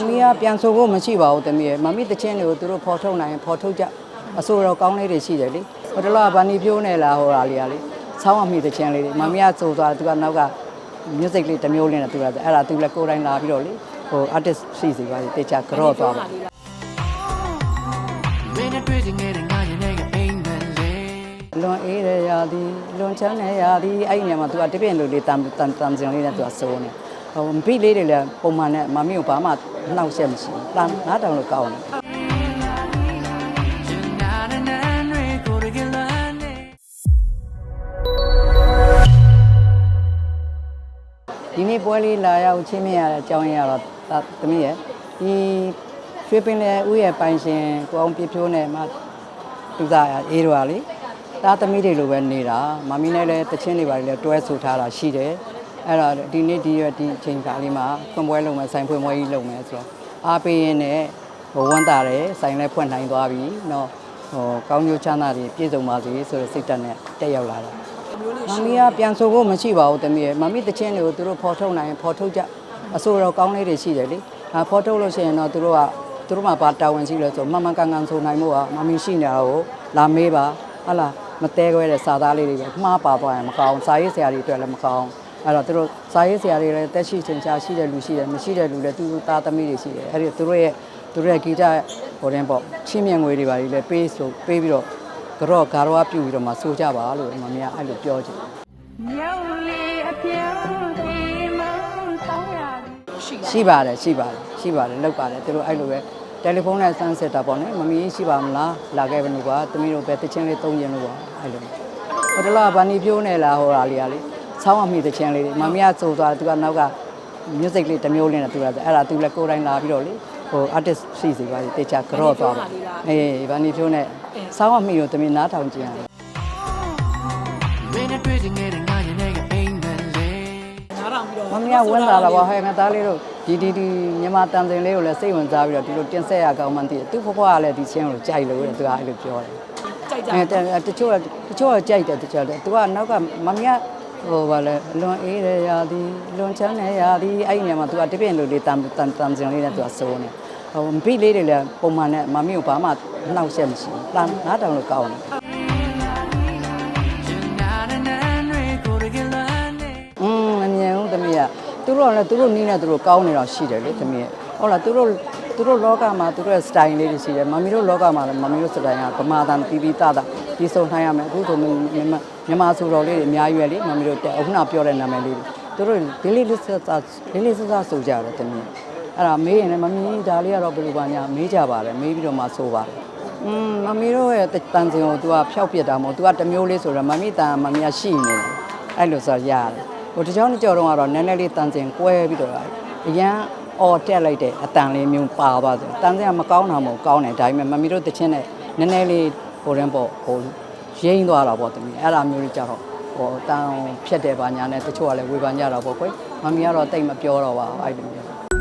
ကပြန်ဆိုဖို့မရှိပါဘူးတမီးရဲ့မမီတချင်းတွေကိုသူတို့ဖော်ထုတ်နိုင်ရင်ဖော်ထုတ်ကြအဆိုတော့ကောင်းလေးတွေရှိတယ်လေဟိုတလောကဗန်နီပြိုးနေလားဟိုဟာလေးကလေဆောင်းအမိတချင်းလေးတွေမမီကဆိုသွားသူကနောက်က music လေးတစ်မျိုးလေးနဲ့သူကအဲ့ဒါသူလည်းကိုယ်တိုင်လာပြီးတော့လေဟို artist ရှိစီပါလေတေချာကြော့သွားပါမင်းနဲ့တွေ့ချင်ခဲ့တဲ့ငါရင်ထဲကအိမ်မက်လေလွန်အေးရရာဒီလွန်ချမ်းရရာဒီအဲ့ဒီနေရာမှာသူကတပြင်းလိုလေးတန်တန်တန်စင်လေးနဲ့သူကစိုးနေ ဟိုဘိလေးတွေလည်းပုံမှန်နဲ့မမီကိုဘာမှနှောက်ရှက်မရှိဘူးတန်နားတောင်လို့ကောင်းတယ်ရှင်နာနနန်တွေကိုရကလာနေဒီနေ့ပွဲလေးလာရောက်ချင်းမြင်ရတဲ့အကြောင်းရင်းကတော့ဒါသမီးရဲ့ဒီရွှေပင်လေဥရဲ့ပိုင်ရှင်ကိုအောင်ပြဖြိုးနဲ့မှသူသားအေးတော်ကလေဒါသမီးတွေလိုပဲနေတာမမီနဲ့လည်းတချင်းတွေပါလေတွဲဆိုထားတာရှိတယ် အဲ့တော့ဒီနေ့ဒီရက်ဒီအချိန်ကားလေးမှာဖွင့်ပွဲလုပ်မယ်ဆိုင်ဖွင့်ပွဲကြီးလုပ်မယ်ဆိုတော့အားပေးရင်းနဲ့ဟိုဝမ်းတာတယ်ဆိုင်လည်းဖွင့်နိုင်သွားပြီเนาะဟိုကောင်းကျိုးချမ်းသာတွေပြည့်စုံပါစေဆိုတဲ့စိတ်ဓာတ်နဲ့တက်ရောက်လာတာ မမီကပြန်ဆိုဖို့မရှိပါဘူးတမီးရဲ့မမီတချင်းတွေကိုသူတို့ဖော်ထုတ်နိုင်ရင်ဖော်ထုတ်ကြအဆိုတော့ကောင်းလေးတွေရှိတယ်လေအဲဖော်ထုတ်လို့ရှိရင်တော့သူတို့ကသူတို့မှပါတာဝန်ရှိလဲဆိုမမှန်ကန်ကန်ဆိုနိုင်မှုကမမီရှိနေတာကိုလာမေးပါဟာလားမတဲခွဲတဲ့စာသားလေးတွေပဲမှားပါသွားရင်မကောင်းစာရေးဆရာတွေအတွက်လည်းမကောင်း အဲ့တော့သူတို့စာရေးဆရာတွေလည်းတက်ရှိချင်ချာရှိတဲ့လူရှိတယ်မရှိတဲ့လူလည်းသူတို့သားသမီးတွေရှိတယ်အဲ့ဒီသူတို့ရဲ့သူတို့ရဲ့ဂီတဟိုတင်းပေါ့ချင်းမြင်ငွေတွေပါလေပေးဆိုပေးပြီးတော့ကြော့ဂါရောပြုတ်ပြီးတော့မှစိုးကြပါလို့မမီကအဲ့လိုပြောချင်မြောက်လေးအပြောင်းဒီမဆောင်းရသည်ရှိပါတယ်ရှိပါတယ်ရှိပါတယ်လောက်ပါတယ်သူတို့အဲ့လိုပဲတယ်လီဖုန်းနဲ့ဆန်းစစ်တာပေါ့နော်မမီးရှိပါမလားလာခဲ့ပါလို့ပါတမီးတို့ပဲတချင်းလေးသုံးရင်လို့ပါအဲ့လိုဟိုတလောကဗန်နီပြိုးနေလားဟိုဟာလေးကလေ ဆောင်းအမိတချင်းလေးမမီးကစိုးသွားသူကနောက်က music လေးတစ်မျိုးလေးနဲ့သူကအဲ့ဒါသူလည်းကိုယ်တိုင်လာပြီးတော့လေဟို artist ရှိစီပါလေတေချာကြော့သွားပါအေးဗန်နီပြိုးနဲ့ဆောင်းအမိကိုတမီးနားထောင်ကြည့်ရတယ်မင်းနဲ့တွေ့ချင်ခဲ့တဲ့ငါရင်ထဲကအိမ်မက်လေမမီးကဝင်လာတာပေါ့ဟဲ့ငါသားလေးတို့ဒီဒီဒီမြန်မာတန်စင်လေးကိုလည်းစိတ်ဝင်စားပြီးတော့ဒီလိုတင်ဆက်ရကောင်းမှန်းသိတယ်သူ့ဖွားဖွားကလည်းဒီချင်းကိုကြိုက်လို့တဲ့သူကအဲ့လိုပြောတယ်ကြိုက်ကြအဲတချို့ကတချို့ကကြိုက်တယ်တချို့တယ်သူကနောက်ကမမီးက ဟိုဗာလဲလွန်အေးရရာဒီလွန်ချမ်းရရာဒီအဲ့ဒီနေရာမှာသူကတပြင်းလိုလေးတန်တန်တန်စင်လေးနဲ့သူကစိုးနေဟိုဘိလေးတွေလည်းပုံမှန်နဲ့မမီးကိုဘာမှနှောက်ရှက်မရှိဘူးတန်နားတောင်လို့ကောင်းတယ်ရှင်နာနနန်တွေကိုရကလာနေอืมမမြင်ဘူးသမီးကသူတို့ကလည်းသူတို့နီးနေသူတို့ကောင်းနေတော့ရှိတယ်လေသမီးဟုတ်လားသူတို့ သူတို့လောကမှာသူတို့ရဲ့ style လေးတွေရှိတယ်မမီတို့လောကမှာလည်းမမီတို့ style ကဗမာတန်တီးပြီးတတာဒီစုံထိုင်းရမယ်အခုဆိုမြန်မာမြန်မာဆိုတော်လေးတွေအများကြီးပဲလေမမီတို့တဲ့အခုနပြောတဲ့နာမည်လေးတွေသူတို့လေးလေးလေးစစလေးလေးစစဆိုကြတယ်သမီးအဲ့ဒါမေးရင်လည်းမမီဒါလေးကတော့ဘယ်လိုပါညာမေးကြပါတယ်မေးပြီးတော့မှဆိုပါတယ်อืมမမီတို့ရဲ့တန်စင်ကို तू ကဖျောက်ပြစ်တာမဟုတ် तू ကတစ်မျိုးလေးဆိုတော့မမီတန်ကမမီကရှိနေတယ်အဲ့လိုဆိုရတယ်ဟိုတကြောင်ကြော်တော့ကတော့နည်းနည်းလေးတန်စင်ကွဲပြီးတော့အရန် အော်တက်လိုက်တဲ့အတန်လေးမျိုးပါသွားတယ်တန်စင်ကမကောင်းတာမဟုတ်ကောင်းတယ်ဒါပေမဲ့မမီတို့တချင်းနဲ့နည်းနည်းလေးဟိုရင်ပေါ့ဟိုရိမ့်သွားတာပေါ့တမီအဲ့ဒါမျိုးလေးကြတော့ဟိုတန်ဖြတ်တယ်ပါညာနဲ့တချို့ကလည်းဝေဖန်ကြတာပေါ့ကွယ်မမီကတော့တိတ်မပြောတော့ပါဘူးအဲ့လိုမျိုး